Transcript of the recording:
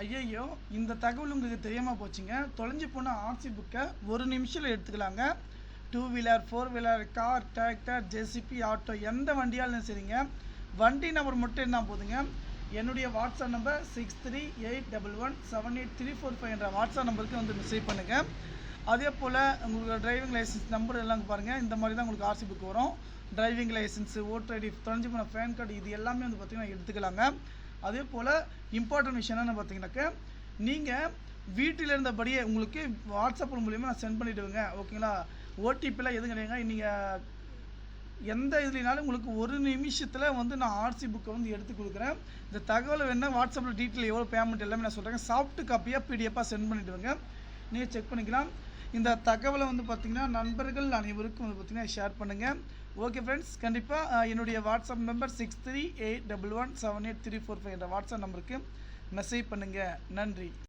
ஐயையோ இந்த தகவல் உங்களுக்கு தெரியாமல் போச்சுங்க. தொலைஞ்சு போன ஆர்சி புக்கை ஒரு நிமிஷத்தில் எடுத்துக்கலாங்க. Two wheeler four wheeler car tractor JCB auto எந்த வண்டியாலும் சரிங்க. வண்டி நம்பர் மட்டும் இருந்தால் போதுங்க? என்னுடைய WhatsApp number six three eight double one seven eight three four five என்ற வாட்ஸ்அப் நம்பருக்கு வந்து மெசேஜ் பண்ணுங்கள் அதே போல் உங்களுக்கு டிரைவிங் லைசன்ஸ் நம்பர் எல்லாம் பாருங்கள் இந்த மாதிரி தான் உங்களுக்கு ஆர்சி புக் வரும். டிரைவிங் லைசன்ஸு ஓட்டர் ஐடி தொலைஞ்சு போன பேன் கார்டு இது எல்லாமே வந்து பார்த்திங்கன்னா எடுத்துக்கலாங்க. அதே போல் இம்பார்ட்டன்ட் விஷயம் என்னென்னு பார்த்தீங்கன்னாக்க நீங்கள் வீட்டில் இருந்தபடியே உங்களுக்கு வாட்ஸ்அப் மூலியமாக நான் சென்ட் பண்ணிவிடுவேங்க ஓகேங்களா ஓடிபிலாம் எதுவும் கிடையாதுங்க. நீங்கள் எந்த இதுலனாலும் உங்களுக்கு ஒரு நிமிஷத்தில் வந்து நான் ஆர்சி புக்கை வந்து எடுத்து கொடுக்குறேன். இந்த தகவல் வேணால் வாட்ஸ்அப்பில் டீட்டெயில் எவ்வளோ பேமெண்ட் எல்லாமே நான் சொல்கிறேன் சாஃப்ட் காப்பியாக பிடிஎஃபாக சென்ட் பண்ணிவிடுவேங்க நீங்கள் செக் பண்ணிக்கலாம். இந்த தகவலை வந்து பார்த்திங்கன்னா நண்பர்கள் அனைவருக்கும் வந்து பார்த்திங்கன்னா ஷேர் பண்ணுங்கள் ஓகே ஃப்ரெண்ட்ஸ் கண்டிப்பாக என்னுடைய WhatsApp number six three eight double one seven eight three four five என்ற வாட்ஸ்அப் நம்பருக்கு மெசேஜ் பண்ணுங்கள் நன்றி.